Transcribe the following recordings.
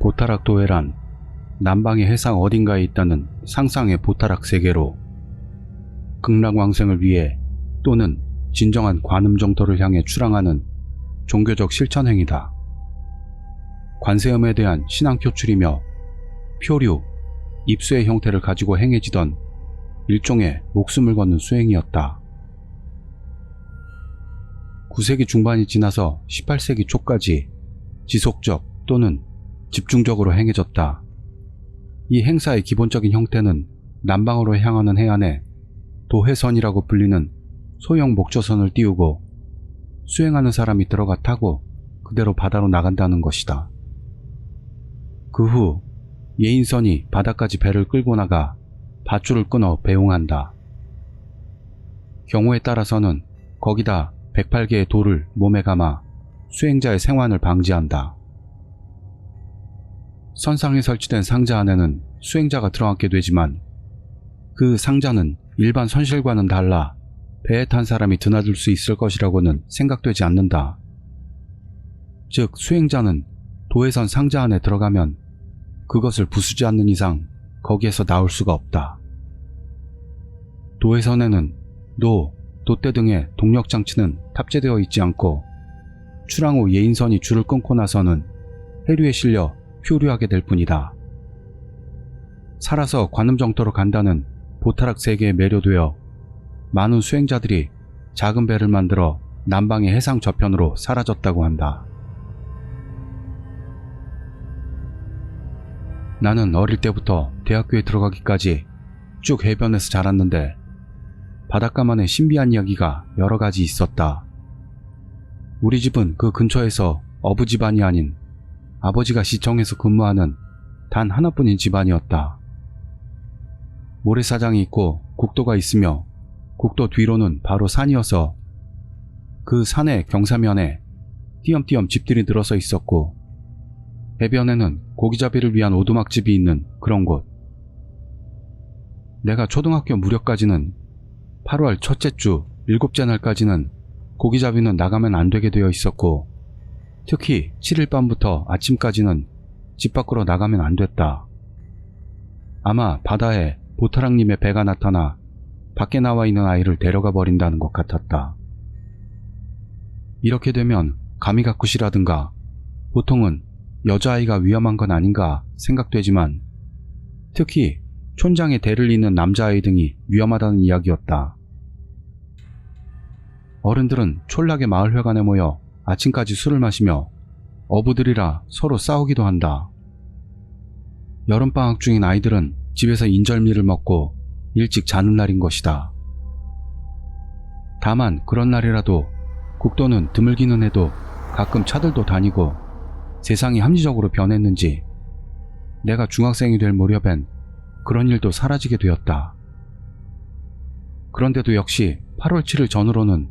보타락 도해란 남방의 해상 어딘가에 있다는 상상의 보타락 세계로 극락왕생을 위해 또는 진정한 관음 정토를 향해 출항하는 종교적 실천행위다. 관세음에 대한 신앙 표출이며 표류, 입수의 형태를 가지고 행해지던 일종의 목숨을 거는 수행이었다. 9세기 중반이 지나서 18세기 초까지 지속적 또는 집중적으로 행해졌다. 이 행사의 기본적인 형태는 남방으로 향하는 해안에 도해선이라고 불리는 소형 목조선을 띄우고 수행하는 사람이 들어가 타고 그대로 바다로 나간다는 것이다. 그 후 예인선이 바다까지 배를 끌고 나가 밧줄을 끊어 배웅한다. 경우에 따라서는 거기다 108개의 돌을 몸에 감아 수행자의 생환을 방지한다. 선상에 설치된 상자 안에는 수행자가 들어앉게 되지만 그 상자는 일반 선실과는 달라 배에 탄 사람이 드나들 수 있을 것이라고는 생각되지 않는다. 즉 수행자는 도에선 상자 안에 들어가면 그것을 부수지 않는 이상 거기에서 나올 수가 없다. 도해선에는 노, 돛대 등의 동력 장치는 탑재되어 있지 않고 출항 후 예인선이 줄을 끊고 나서는 해류에 실려 표류하게 될 뿐이다. 살아서 관음정토로 간다는 보타락 세계에 매료되어 많은 수행자들이 작은 배를 만들어 남방의 해상 저편으로 사라졌다고 한다. 나는 어릴 때부터 대학교에 들어가기까지 쭉 해변에서 자랐는데 바닷가만의 신비한 이야기가 여러 가지 있었다. 우리 집은 그 근처에서 어부 집안이 아닌 아버지가 시청에서 근무하는 단 하나뿐인 집안이었다. 모래사장이 있고 국도가 있으며 국도 뒤로는 바로 산이어서 그 산의 경사면에 띄엄띄엄 집들이 늘어서 있었고 해변에는 고기잡이를 위한 오두막집이 있는 그런 곳. 내가 초등학교 무렵까지는 8월 첫째 주 일곱째 날까지는 고기잡이는 나가면 안 되게 되어 있었고 특히 7일 밤부터 아침까지는 집 밖으로 나가면 안 됐다. 아마 바다에 보타랑님의 배가 나타나 밖에 나와 있는 아이를 데려가 버린다는 것 같았다. 이렇게 되면 가미가쿠시라든가 보통은 여자아이가 위험한 건 아닌가 생각되지만 특히 촌장에 대를 잇는 남자아이 등이 위험하다는 이야기였다. 어른들은 촌락의 마을회관에 모여 아침까지 술을 마시며 어부들이라 서로 싸우기도 한다. 여름방학 중인 아이들은 집에서 인절미를 먹고 일찍 자는 날인 것이다. 다만 그런 날이라도 국도는 드물기는 해도 가끔 차들도 다니고 세상이 합리적으로 변했는지 내가 중학생이 될 무렵엔 그런 일도 사라지게 되었다. 그런데도 역시 8월 7일 전후로는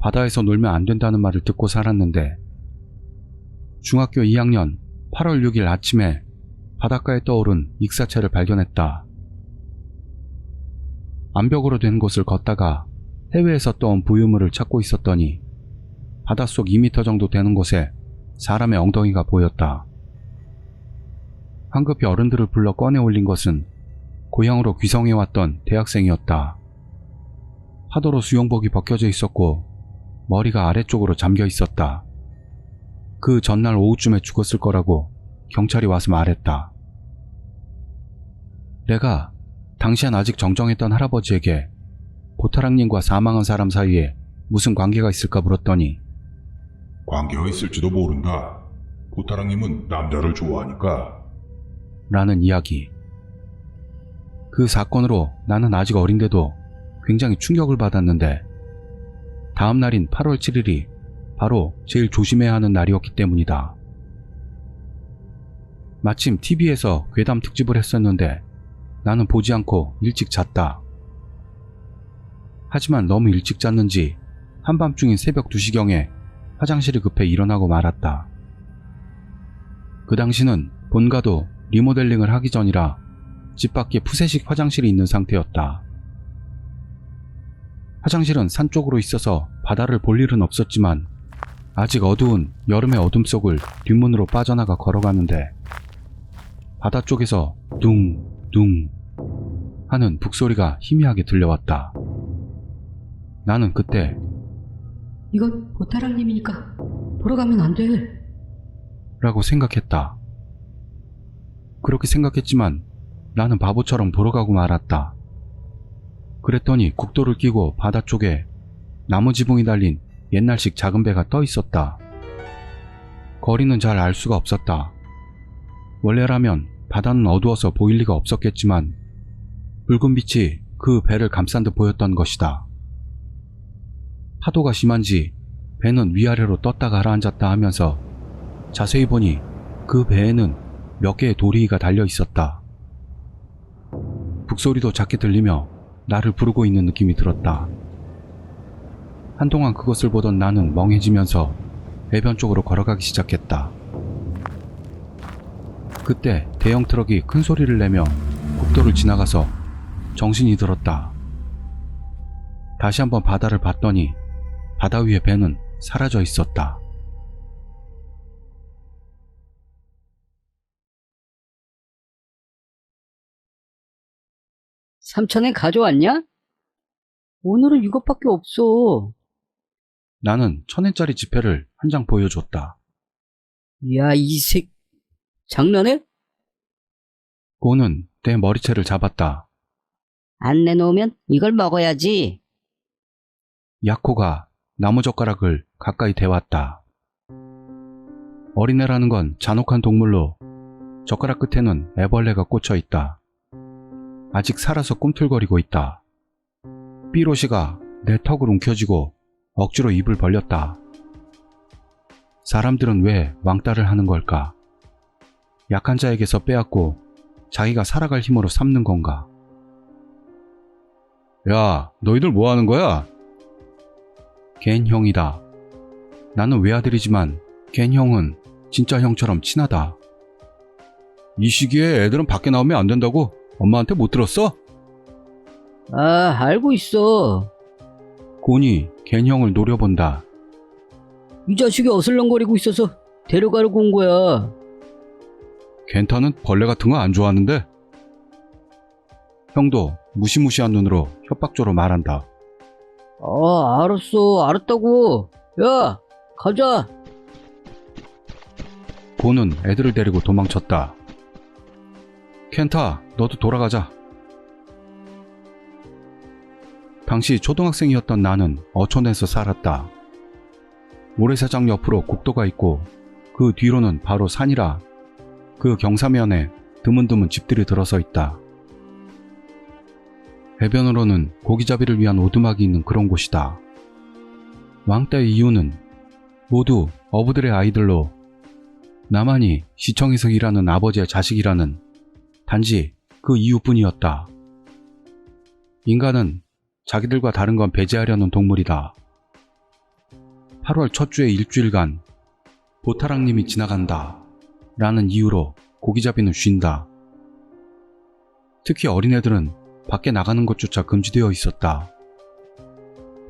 바다에서 놀면 안 된다는 말을 듣고 살았는데 중학교 2학년 8월 6일 아침에 바닷가에 떠오른 익사체를 발견했다. 암벽으로 된 곳을 걷다가 해외에서 떠온 부유물을 찾고 있었더니 바닷속 2m 정도 되는 곳에 사람의 엉덩이가 보였다. 황급히 어른들을 불러 꺼내 올린 것은 고향으로 귀성해왔던 대학생이었다. 파도로 수영복이 벗겨져 있었고 머리가 아래쪽으로 잠겨 있었다. 그 전날 오후쯤에 죽었을 거라고 경찰이 와서 말했다. 내가 당시엔 아직 정정했던 할아버지에게 보타랑님과 사망한 사람 사이에 무슨 관계가 있을까 물었더니 관계가 있을지도 모른다. 보타랑님은 남자를 좋아하니까 라는 이야기. 그 사건으로 나는 아직 어린데도 굉장히 충격을 받았는데 다음 날인 8월 7일이 바로 제일 조심해야 하는 날이었기 때문이다. 마침 TV에서 괴담 특집을 했었는데 나는 보지 않고 일찍 잤다. 하지만 너무 일찍 잤는지 한밤중인 새벽 2시경에 화장실이 급해 일어나고 말았다. 그 당시는 본가도 리모델링을 하기 전이라 집 밖에 푸세식 화장실이 있는 상태였다. 화장실은 산 쪽으로 있어서 바다를 볼 일은 없었지만 아직 어두운 여름의 어둠 속을 뒷문으로 빠져나가 걸어가는데 바다 쪽에서 둥둥 하는 북소리가 희미하게 들려왔다. 나는 그때 이건 보타랑님이니까 보러 가면 안 돼. 라고 생각했다. 그렇게 생각했지만 나는 바보처럼 돌아가고 말았다. 그랬더니 국도를 끼고 바다 쪽에 나무 지붕이 달린 옛날식 작은 배가 떠 있었다. 거리는 잘 알 수가 없었다. 원래라면 바다는 어두워서 보일 리가 없었겠지만 붉은 빛이 그 배를 감싼 듯 보였던 것이다. 파도가 심한지 배는 위아래로 떴다 가라앉았다 하면서 자세히 보니 그 배에는 몇 개의 도리가 달려 있었다. 북소리도 작게 들리며 나를 부르고 있는 느낌이 들었다. 한동안 그것을 보던 나는 멍해지면서 해변 쪽으로 걸어가기 시작했다. 그때 대형 트럭이 큰 소리를 내며 국도를 지나가서 정신이 들었다. 다시 한번 바다를 봤더니 바다 위의 배는 사라져 있었다. 삼천에 가져왔냐? 오늘은 이것밖에 없어. 나는 천엔짜리 지폐를 한 장 보여줬다. 야, 이 색, 장난해? 고는 내 머리채를 잡았다. 안 내놓으면 이걸 먹어야지. 야코가 나무젓가락을 가까이 대왔다. 어린애라는 건 잔혹한 동물로 젓가락 끝에는 애벌레가 꽂혀 있다. 아직 살아서 꿈틀거리고 있다. 삐로시가 내 턱을 움켜쥐고 억지로 입을 벌렸다. 사람들은 왜 왕따를 하는 걸까? 약한 자에게서 빼앗고 자기가 살아갈 힘으로 삼는 건가? 야, 너희들 뭐 하는 거야? 겐 형이다. 나는 외아들이지만 겐 형은 진짜 형처럼 친하다. 이 시기에 애들은 밖에 나오면 안 된다고 엄마한테 못 들었어? 아, 알고 있어. 곤이 겐 형을 노려본다. 이 자식이 어슬렁거리고 있어서 데려가려고 온 거야. 겐타는 벌레 같은 거 안 좋아하는데? 형도 무시무시한 눈으로 협박조로 말한다. 아, 알았어. 알았다고. 야, 가자. 곤은 애들을 데리고 도망쳤다. 켄타, 너도 돌아가자. 당시 초등학생이었던 나는 어촌에서 살았다. 모래사장 옆으로 국도가 있고 그 뒤로는 바로 산이라 그 경사면에 드문드문 집들이 들어서 있다. 해변으로는 고기잡이를 위한 오두막이 있는 그런 곳이다. 왕따의 이유는 모두 어부들의 아이들로 나만이 시청에서 일하는 아버지의 자식이라는 단지 그 이유뿐이었다. 인간은 자기들과 다른 건 배제하려는 동물이다. 8월 첫 주의 일주일간 보타랑님이 지나간다. 라는 이유로 고기잡이는 쉰다. 특히 어린애들은 밖에 나가는 것조차 금지되어 있었다.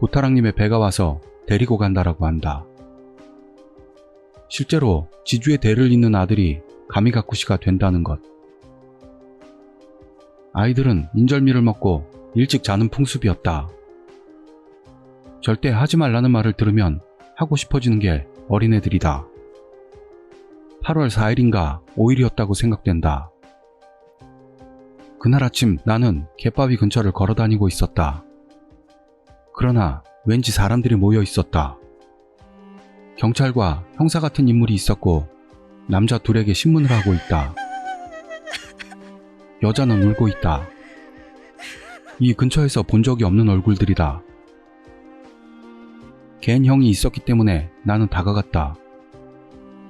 보타랑님의 배가 와서 데리고 간다라고 한다. 실제로 지주의 대를 잇는 아들이 가미가쿠시가 된다는 것. 아이들은 인절미를 먹고 일찍 자는 풍습이었다. 절대 하지 말라는 말을 들으면 하고 싶어지는 게 어린애들이다. 8월 4일인가 5일이었다고 생각된다. 그날 아침 나는 갯바위 근처를 걸어 다니고 있었다. 그러나 왠지 사람들이 모여 있었다. 경찰과 형사 같은 인물이 있었고 남자 둘에게 신문을 하고 있다. 여자는 울고 있다. 이 근처에서 본 적이 없는 얼굴들이다. 겐 형이 있었기 때문에 나는 다가갔다.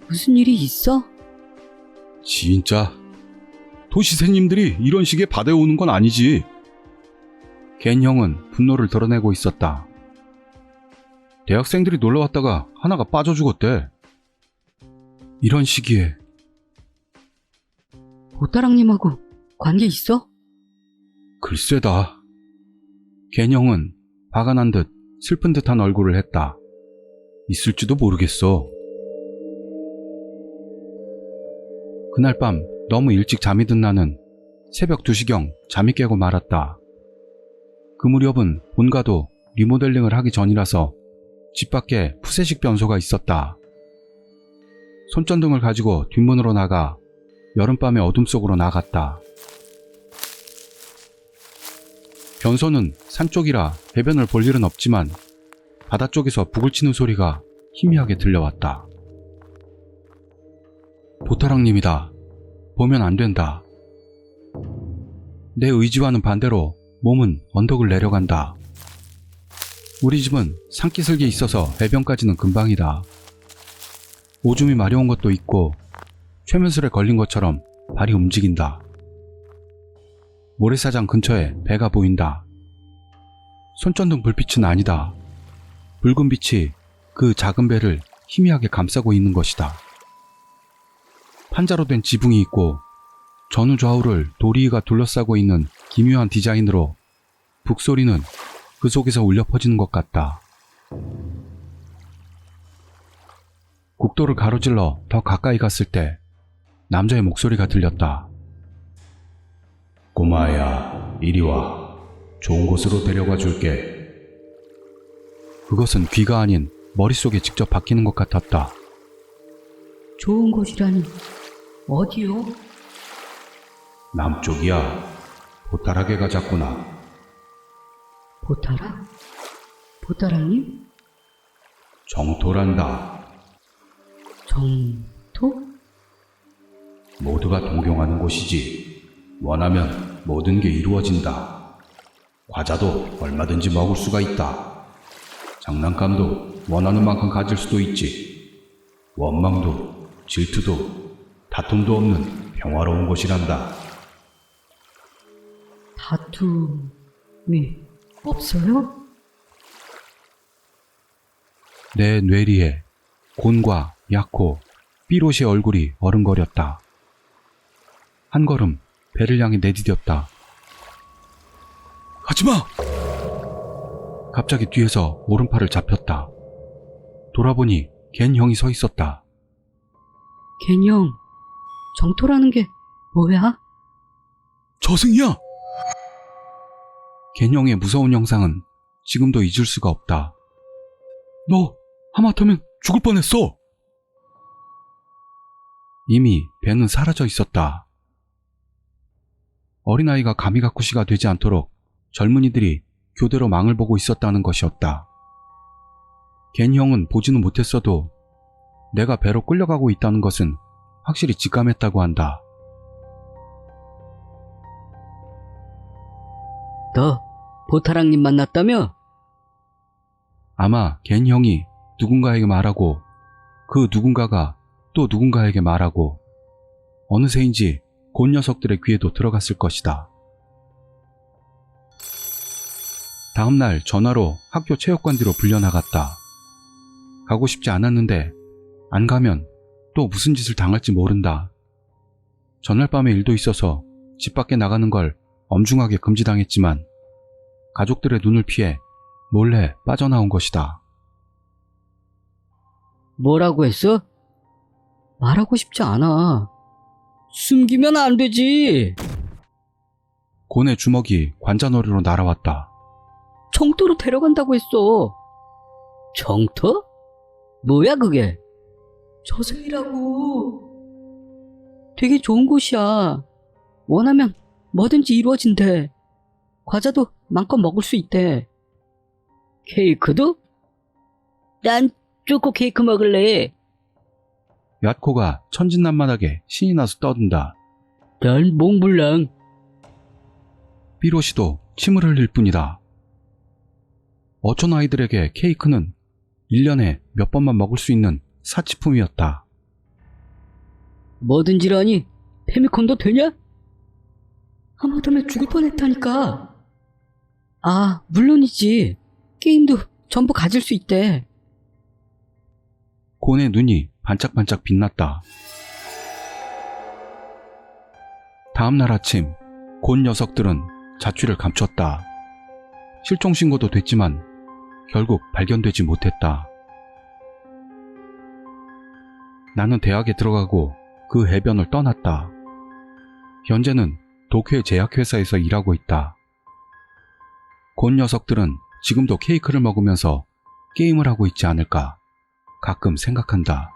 무슨 일이 있어? 진짜 도시새님들이 이런 식의 바다에 오는 건 아니지. 겐 형은 분노를 드러내고 있었다. 대학생들이 놀러 왔다가 하나가 빠져 죽었대. 이런 시기에 보타랑님하고 관계 있어? 글쎄다. 겐 형은 화가 난 듯 슬픈 듯한 얼굴을 했다. 있을지도 모르겠어. 그날 밤 너무 일찍 잠이 든 나는 새벽 2시경 잠이 깨고 말았다. 그 무렵은 본가도 리모델링을 하기 전이라서 집 밖에 푸세식 변소가 있었다. 손전등을 가지고 뒷문으로 나가 여름밤의 어둠 속으로 나갔다. 변소는 산 쪽이라 배변을 볼 일은 없지만 바다 쪽에서 북을 치는 소리가 희미하게 들려왔다. 보타랑님이다. 보면 안 된다. 내 의지와는 반대로 몸은 언덕을 내려간다. 우리 집은 산기슭에 있어서 배변까지는 금방이다. 오줌이 마려운 것도 있고 최면술에 걸린 것처럼 발이 움직인다. 모래사장 근처에 배가 보인다. 손전등 불빛은 아니다. 붉은 빛이 그 작은 배를 희미하게 감싸고 있는 것이다. 판자로 된 지붕이 있고 전후 좌우를 도리가 둘러싸고 있는 기묘한 디자인으로 북소리는 그 속에서 울려 퍼지는 것 같다. 국도를 가로질러 더 가까이 갔을 때 남자의 목소리가 들렸다. 꼬마야, 이리 와. 좋은 곳으로 데려가 줄게. 그것은 귀가 아닌 머릿속에 직접 박히는 것 같았다. 좋은 곳이라니 어디요? 남쪽이야. 보따라게 가자꾸나. 보타라? 보타라님? 정토란다. 정토? 모두가 동경하는 곳이지. 원하면 모든 게 이루어진다. 과자도 얼마든지 먹을 수가 있다. 장난감도 원하는 만큼 가질 수도 있지. 원망도, 질투도, 다툼도 없는 평화로운 곳이란다. 다툼이 없어요? 내 뇌리에 곤과 야코, 삐롯의 얼굴이 어른거렸다. 한 걸음 배를 향해 내디뎠다. 하지마! 갑자기 뒤에서 오른팔을 잡혔다. 돌아보니 겐 형이 서 있었다. 겐 형, 정토라는 게 뭐야? 저승이야! 겐 형의 무서운 영상은 지금도 잊을 수가 없다. 너 하마터면 죽을 뻔했어! 이미 배는 사라져 있었다. 어린아이가 가미가쿠시가 되지 않도록 젊은이들이 교대로 망을 보고 있었다는 것이었다. 겐 형은 보지는 못했어도 내가 배로 끌려가고 있다는 것은 확실히 직감했다고 한다. 너 보타랑님 만났다며? 아마 겐 형이 누군가에게 말하고 그 누군가가 또 누군가에게 말하고 어느새인지 곧 녀석들의 귀에도 들어갔을 것이다. 다음날 전화로 학교 체육관 뒤로 불려나갔다. 가고 싶지 않았는데 안 가면 또 무슨 짓을 당할지 모른다. 전날 밤에 일도 있어서 집 밖에 나가는 걸 엄중하게 금지당했지만 가족들의 눈을 피해 몰래 빠져나온 것이다. 뭐라고 했어? 말하고 싶지 않아. 숨기면 안 되지. 곤의 주먹이 관자놀이로 날아왔다. 정토로 데려간다고 했어. 정토? 뭐야 그게? 저승이라고. 되게 좋은 곳이야. 원하면 뭐든지 이루어진대. 과자도 마음껏 먹을 수 있대. 케이크도? 난 초코 케이크 먹을래. 얏코가 천진난만하게 신이 나서 떠든다. 난 몽블랑. 삐로시도 침을 흘릴 뿐이다. 어촌 아이들에게 케이크는 1년에 몇 번만 먹을 수 있는 사치품이었다. 뭐든지라니 페미콘도 되냐? 하마터면 죽을 뻔했다니까. 아, 물론이지. 게임도 전부 가질 수 있대. 곤의 눈이 반짝반짝 빛났다. 다음 날 아침, 곤 녀석들은 자취를 감췄다. 실종신고도 됐지만 결국 발견되지 못했다. 나는 대학에 들어가고 그 해변을 떠났다. 현재는 도쿄의 제약회사에서 일하고 있다. 곧 녀석들은 지금도 케이크를 먹으면서 게임을 하고 있지 않을까 가끔 생각한다.